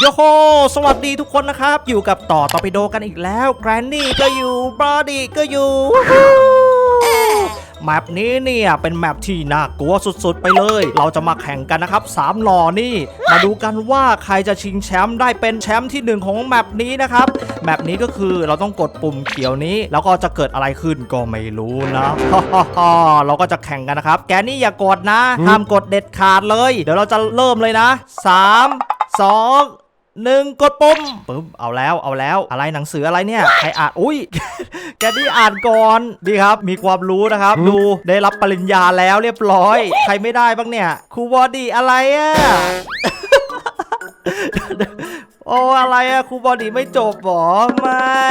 โยโฮสวัสดีทุกคนนะครับ อยู่กับต่อตอปิโดกันอีกแล้ว แกรนนี่ก็อยู่บอดี้ก็อยู่แมปนี้เนี่ยเป็นแมปที่น่ากลัวสุดๆ ไปเลย เราจะมาแข่งกันนะครับสามหล่อนี่ มาดูกันว่าใครจะชิงแชมป์ได้เป็นแชมป์ที่หนึ่งของแมปนี้นะครับ แมปนี้ก็คือเราต้องกดปุ่มเขียวนี้ แล้วก็จะเกิดอะไรขึ้นก็ไม่รู้นะเราก็จะแข่งกันนะครับ แกนี่อย่ากดนะห้ามกดเด็ดขาดเลย เดี๋ยวเราจะเริ่มเลยนะสามสอง หนึ่งกดปุ่มปึ๊บเอาแล้วเอาแล้วอะไรหนังสืออะไรเนี่ยใครอ่านอุ้ย แกนี่อ่านก่อนดีครับ มีความรู้นะครับ ดูได้รับปริญญาแล้วเรียบร้อย ใครไม่ได้บ้างเนี่ยครูบอดี้อะไรอะโอ้อะไรอะครูบอดี้ไม่จบหรอไม่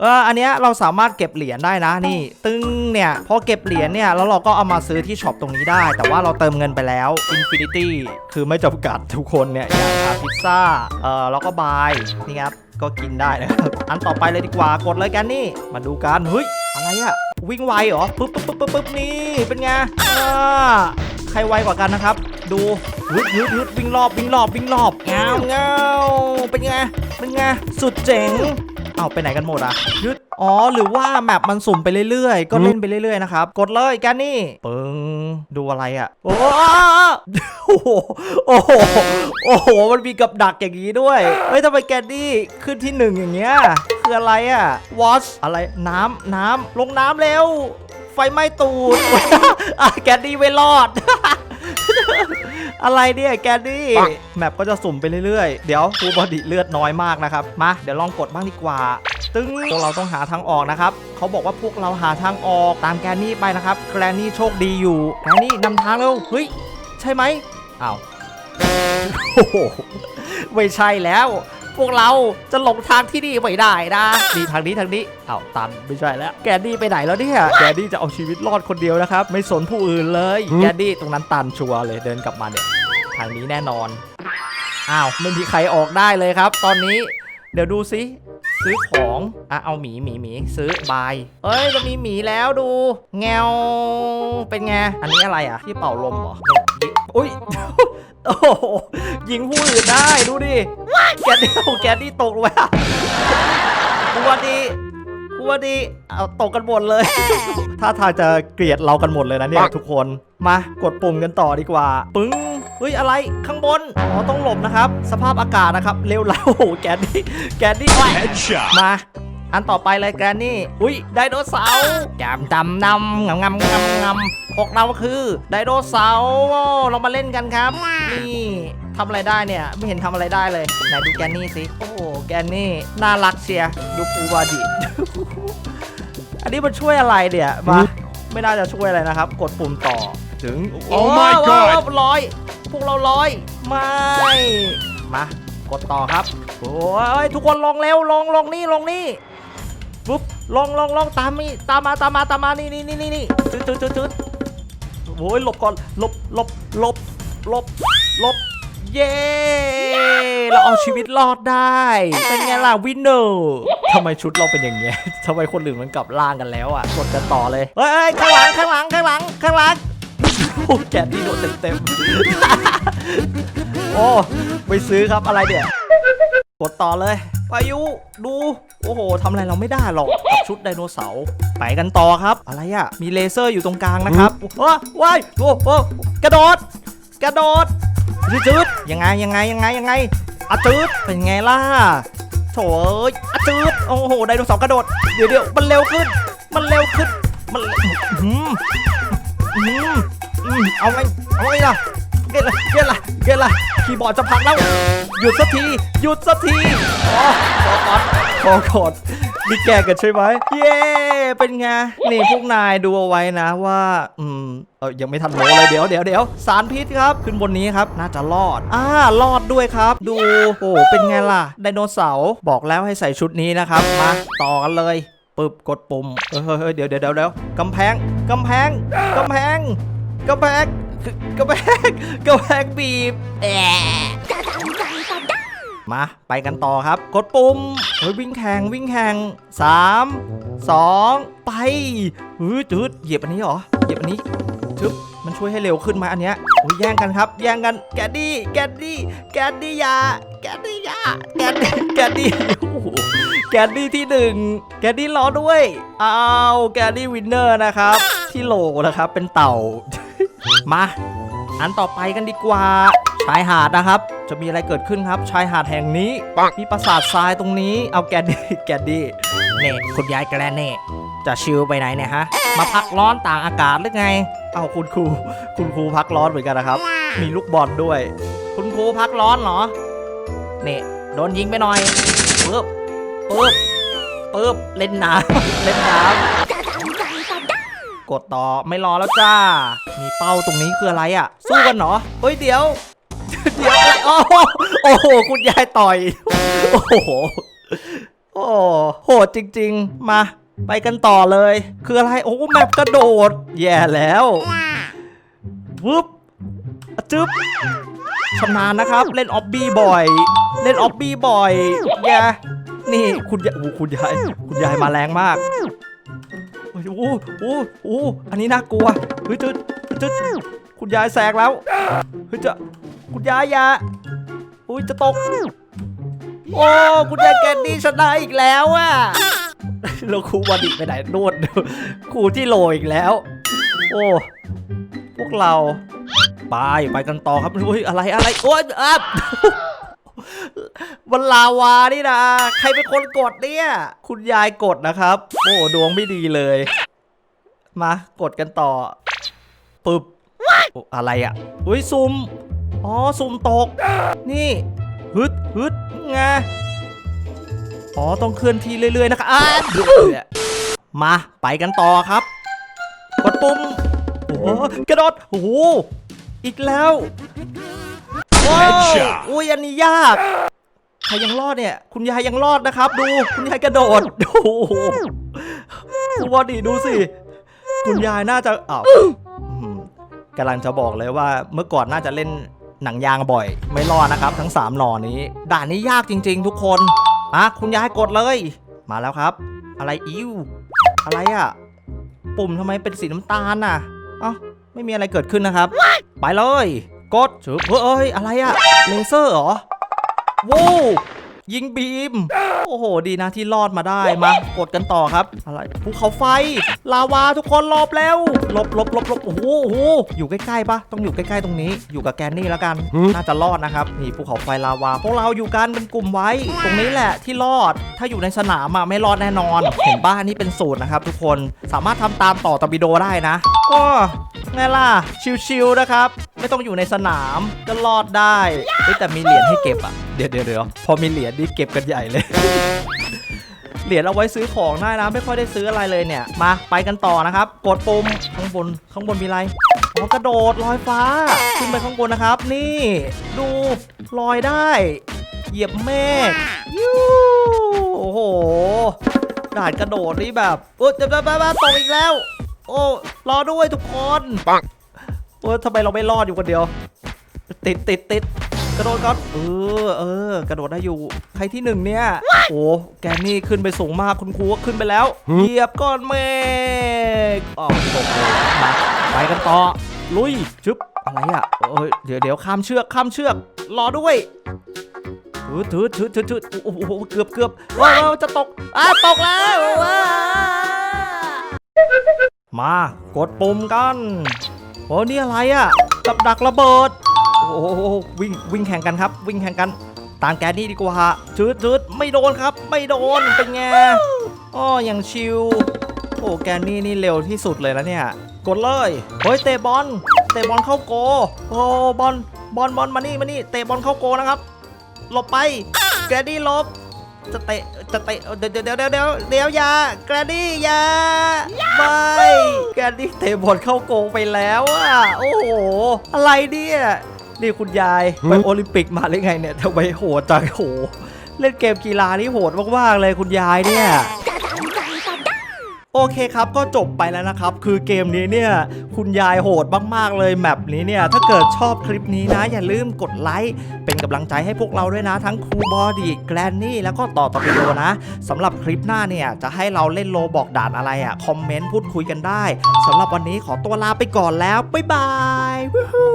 เอออันเนี้ยเราสามารถเก็บเหรียญได้นะนี่ ตึ้งเนี่ยพอเก็บเหรียญเนี่ยแล้วเราก็เอามาซื้อที่ช็อปตรงนี้ได้ แต่ว่าเราเติมเงินไปแล้ว Infinity คือไม่จำกัดทุกคนเนี่ยอย่างทานพิซซ่าเออแล้วก็บายนี่ครับก็กินได้นะครับ อันต่อไปเลยดีกว่ากดเลยกันนี่ มาดูกันเฮ้ยอะไรอะวิ่งไวเหรอปึ๊บปึ๊บปึ๊บปึ๊บปึ๊บนี่เป็นไงอ่าใครไวกว่ากันนะครับ ดูฮึดฮึดฮึดวิ่งรอบวิ่งรอบวิ่งรอบเงาเงาเป็นไงเป็นไงสุดเจ๋ง เอาไปไหนกันหมดอะยึดอ๋อหรือว่าแมปมันสุ่มไปเรื่อยๆ ก็เล่นไปเรื่อยๆนะครับ กดเลยแกนนี่ปึ้งดูอะไรอะ โอ้โหโอ้โหโอ้โหมันมีกับดักอย่างนี้ด้วยเฮ้ยทำไมแกนนี่ขึ้นที่หนึ่งอย่างเงี้ยคืออะไรอะ watch อะไรน้ำน้ำลงน้ำเร็วไฟไหม้ตูดแกนดี้ไม่รอด อะไรเนี่ยแกนดี้แมปก็จะสุ่มไปเรื่อยๆ เดี๋ยวฟูบอดี้เลือดน้อยมากนะครับ มาเดี๋ยวลองกดบ้างดีกว่า ตึ้งพวกเราต้องหาทางออกนะครับเขาบอกว่าพวกเราหาทางออกตามแกนนี่ไปนะครับ แกรนนี่โชคดีอยู่แกรนนี่นำทางเร็วเฮ้ยใช่ไหมอ้าวโอ้โหไม่ใช่แล้วพ วกเราจะหลงทางที่นี่ไม่ได้นะนี่ทางนี้ทางนี้อ้าวตันไม่ใช่แล้ว แกนดี้ไปไหนแล้วเนี่ยแกนดี้จะเอาชีวิตรอดคนเดียวนะครับ ไม่สนผู้อื่นเลยแกนดี้ตรงนั้นตันชัวร์เลยเดินกลับมาเนี่ยทางนี้แน่นอนอ้าวไม่มีใครออกได้เลยครับ ตอนนี้เดี๋ยวดูซิซื้อของ อะ เอาหมีหมีหมีซื้อบายเอ้ยจะมีหมีแล้วดู แงว เป็นไง อันนี้อะไรอะ ที่เป่าลมเหรอ อุ้ย โอ้โหยิงผู้อื่นได้ ดูดิ แกนดี้แกนดี้ตกลงไปอะกูว่าดีกูว่าดีเอาตกกันหมดเลย ถ้าทางจะเกลียดเรากันหมดเลยนะเนี่ยทุกคน มากดปุ่มกันต่อดีกว่า ปึ้งเฮ้ยอะไรข้างบนอ๋อต้องหลบนะครับ สภาพอากาศนะครับเร็วแล้วโอ้โหแกนนี่แกนนี่ Headshot. มา อันต่อไปเลยแกรนนี่ อุ้ยไดโนเสาร์แกมดำนำงำงำงำงำพวกเราคือไดโนเสาร์เรามาเล่นกันครับนี่ ทำอะไรได้เนี่ย ไม่เห็นทำอะไรได้เลย ไหนดูแกรนนี่สิ โอ้โห แกรนนี่ น่ารักเชียร์ดูปูบาดิ อันนี้มันช่วยอะไรเนี่ยมาไม่น่าจะช่วยอะไรนะครับ กดปุ่มต่อ ถึง Oh my god โอ้ร้อย พวกเราร้อย ไม่ มา กดต่อครับ โอ้ย ทุกคนลงเร็ว ลงลงนี่ ลงนี่ ปุ๊บ ลงลงลงตามนี่ตามมา ตามมา ตามมา นี่นี่นี่นี่นี่จืดจืดจืดจืดโอ้ยหลบก่อน หลบหลบหลบหลบหลบ เย้ เราเอาชีวิตรอดได้ เป็นไงล่ะวินเนอร์ทำไมชุดเราเป็นอย่างเงี้ยทำไมคนอื่นมันกลับล่างกันแล้วอะ กดกันต่อเลย เฮ้ยเฮ้ยข้างหลังข้างหลังข้างหลังข้างหลังโอ้แกะที่โดนเต็มเต็มๆ โอ้ไปซื้อครับอะไรเนี่ย กดต่อเลยพายุดู โอ้โหทำอะไรเราไม่ได้หรอกกับชุดไดโนเสาร์ไปกันต่อครับ อะไรอะมีเลเซอร์อยู่ตรงกลางนะครับว้าว้ายโอ้โหกระโดด กระโดด จืดๆยังไงยังไงยังไงยังไงอะจืดเป็นไงล่ะโถเอ้ยอะจืดโอ้โหไดโนเสาร์กระโดดเดี๋ยวเดี๋ยวมันเร็วขึ้น มันเร็วขึ้นมันอืมอืมอืมเอาไงเอาไงล่ะเกล่ะเกล่ะเกล่ะคีย์บอร์ดจะพังแล้วหยุดสักทีหยุดสักทีอ๋อขอก่อขอก่อ นนี่แกกันใช่ไหมเย้เป็นไงนี่พวกนายดูเอาไว้นะว่า อืมเออยังไม่ทันโมเลยเดี๋ยวเดี๋ยวเดี๋ยวสารพิษครับขึ้นบนนี้ครับ น่าจะรอดอ่ารอดด้วยครับ ดูโอ้เป็นไงล่ะไดโนเสาร์บอกแล้วให้ใส่ชุดนี้นะครับมาต่อกันเลยปึ๊บกดปุ่มเฮ้ยเฮ้ยเฮ้ยเดี๋ยวเดี๋ยวเดี๋ยวเดี๋ยวกำแพงกำแพงกำแพงกำแพงกำแพงกำแพงบีบแอะมาไปกันต่อครับ กดปุ่ม เฮ้ยวิ่งแข่งวิ่งแข่ง3 2ไปฮือจืดเหยียบอันนี้เหรอเหยียบอันนี้ชึบมันช่วยให้เร็วขึ้นไหมอันเนี้ยโอ้ยแย่งกันครับ แย่งกันแกดดี้แกดดี้แกดดี้ยาแกดดี้ยาแกดดี้แกดดี้โอ้โหแกดดี้ที่หนึ่งแกดดี้รอด้วยอ้าวแกดดี้วินเนอร์นะครับ ที่โหลนะครับเป็นเต่ามา อันต่อไปกันดีกว่า ชายหาดนะครับ จะมีอะไรเกิดขึ้นครับ ชายหาดแห่งนี้ มีปราสาททรายตรงนี้ เอาแกดดี้แกดดี้เน่คุณยายแกรนเน่จะชิลไปไหนเนี่ยฮะ มาพักร้อนต่างอากาศหรือไง เอาคุณครู คุณครูพักร้อนเหมือนกันนะครับ มีลูกบอลด้วย คุณครูพักร้อนเหรอ เน่โดนยิงไปหน่อยปึ๊บปึ๊บปึ๊บเล่นน้ำเล่นน้ำกดต่อไม่รอแล้วจ้า มีเป้าตรงนี้คืออะไรอะ สู้กันเหรอ เฮ้ยเดี๋ยว เดี๋ยวอะไรอ๋อโอ้โห คุณยายต่อย โอ้โห โอ้โหดจริง ๆ มา ไปกันต่อเลย คืออะไร โอ้แมปกระโดด แย่แล้ววึบจึ๊บชำนาญนะครับ เล่นออบบี้บ่อย เล่นออบบี้บ่อยแย่นี่คุณยายโอ้คุณยาย คุณยายมาแรงมากโอ้โหโอ้โหโอ้โหอันนี้น่ากลัว เฮ้ยจุดจุดคุณยายแซงแล้ว เฮ้ยจะ คุณยายอยาอุ้ยจะตก โอ้คุณยายแกนดี้ชนะอีกแล้วอะแล้วครูบอดีไปไหนนู่นครูที่โลอีกแล้ว โอ้พวกเราไปไปกันต่อครับเฮ้ยอะไรอะไรโอ้ยอับมันลาวานี่นะใครเป็นคนกดเนี่ย คุณยายกดนะครับ โอ้ดวงไม่ดีเลย มากดกันต่อปึ๊บโอ้อะไรอะอุ้ยซุม อ๋อซุ่มตก นี่ ฮึดฮึดไงอ๋อ ต้องเคลื่อนที่เรื่อย ๆ นะคะอะมา ไปกันต่อครับ กดปุ่ม โอ้โหกระโดด โอ้โห อีกแล้วว้าวอุ้ยอันนี้ยาก ใครยังรอดเนี่ย คุณยายยังรอดนะครับ ดู คุณยายกระโดด โอ้โหคุณบอดีดูสิ คุณยายน่าจะอ้าวอืมกำลังจะบอกเลยว่าเมื่อก่อนน่าจะเล่น หนังยางบ่อย ไม่รอดนะครับทั้ง3หน่อนี้ ด่านนี้ยากจริง ๆ ทุกคนอะคุณยายกดเลย มาแล้วครับ อะไรอิวอะไรอะ ปุ่มทำไมเป็นสีน้ำตาลน่ะอ้าไม่มีอะไรเกิดขึ้นนะครับ ไปเลย กดชึบเฮ้ยอะไรอะเลเซอร์เหรอว้าว ยิงบีม โอ้โห ดีนะที่รอดมาได้ มากดกันต่อครับ อะไรภูเขาไฟ ลาวาทุกคนหลบแล้วหลบหลบหลบหลบโอ้โหโอ้โหอยู่ใกล้ๆปะต้องอยู่ใกล้ๆตรงนี้ อยู่กับแกนนี่แล้วกัน น่าจะรอดนะครับ นี่ภูเขาไฟลาวา พวกเราอยู่กันเป็นกลุ่มไว้ ตรงนี้แหละที่รอด ถ้าอยู่ในสนามอะไม่รอดแน่นอน เห็นบ้านนี่เป็นสูตรนะครับ ทุกคน สามารถทำตามต่อตบิโดได้นะ ก็ไงล่ะ ชิวๆนะครับ ไม่ต้องอยู่ในสนามก็รอดได้เฮ้ยแต่มีเหรียญให้เก็บอะเดี๋ยวเดี๋ยวเดี๋ยวพอมีเหรียญนี่เก็บกันใหญ่เลย เหรียญเอาไว้ซื้อของได้นะ ไม่ค่อยได้ซื้ออะไรเลยเนี่ยมาไปกันต่อนะครับ กดปุ่มข้างบนข้างบนมีอะไรอ๋อกระโดดลอยฟ้าขึ้นไปข้างบนนะครับ นี่ ดูลอยได้ เหยียบเมฆยูโอ้โหด่านกระโดดนี่แบบโอ้จะจะจะตกอีกแล้ว โอ้รอด้วยทุกคนปัง โอ้ทำไมเราไม่รอดอยู่คนเดียว ติดติดติดกระโดดก่อนเออเออ กระโดดได้อยู่ ใครที่หนึ่งเนี่ย โอ้แกนี่ขึ้นไปสูงมากคุณครูก็ขึ้นไปแล้ว เหยียบก้อนเมฆอ๋อตกเลยมาไปกันต่อ ลุยชึบอะไรอะเอ้ยเดี๋ยวเดี๋ยวข้ามเชือกข้ามเชือก รอด้วยถือถือถือถือถือโอ้โหเกือบเกือบว้าวจะตกอะตกแล้วว้ามากดปุ่มกัน โอ้นี่อะไรอะกับดักระเบิด โอ้โหวิ่งวิ่งแข่งกันครับ วิ่งแข่งกันตามแกนี่ดีกว่าชืดชืดไม่โดนครับ ไม่โดนเป็นไงอ้ออย่างชิวโอ้แกนี่นี่เร็วที่สุดเลยนะเนี่ยกดเลยเฮ้ยเตะบอลเตะบอลเข้าโกโอ้บอลบอลบอลมานี่มานี่เตะบอลเข้าโกนะครับหลบไป แกนี่หลบ จะเตะจะเตะเดี๋ยวเดี๋ยวเดี๋ยวเดี๋ยวเดี๋ยวอย่าแกรดี้อย่าไม่แกรดี้เตะบอลเข้าโกงไปแล้วอะโอ้โหอะไรเนี่ยนี่คุณยายไปโอลิมปิกมาหรือไงเนี่ยทำไมโหดจังโหเล่นเกมกีฬานี่โหดมากๆเลยคุณยายเนี่ย โอเคครับก็จบไปแล้วนะครับ คือเกมนี้เนี่ยคุณยายโหดมากๆเลยแมปนี้เนี่ยถ้าเกิดชอบคลิปนี้นะ อย่าลืมกดไลค์เป็นกำลังใจให้พวกเราด้วยนะ ทั้งครูบอดี้แกรนนี่แล้วก็ต่อตอปิโดนะสำหรับคลิปหน้าเนี่ยจะให้เราเล่นโลบอกด่านอะไรอะ่ะคอมเมนต์พูดคุยกันได้สำหรับวันนี้ขอตัวลาไปก่อนแล้วบ๊ายบายวู้ฮู้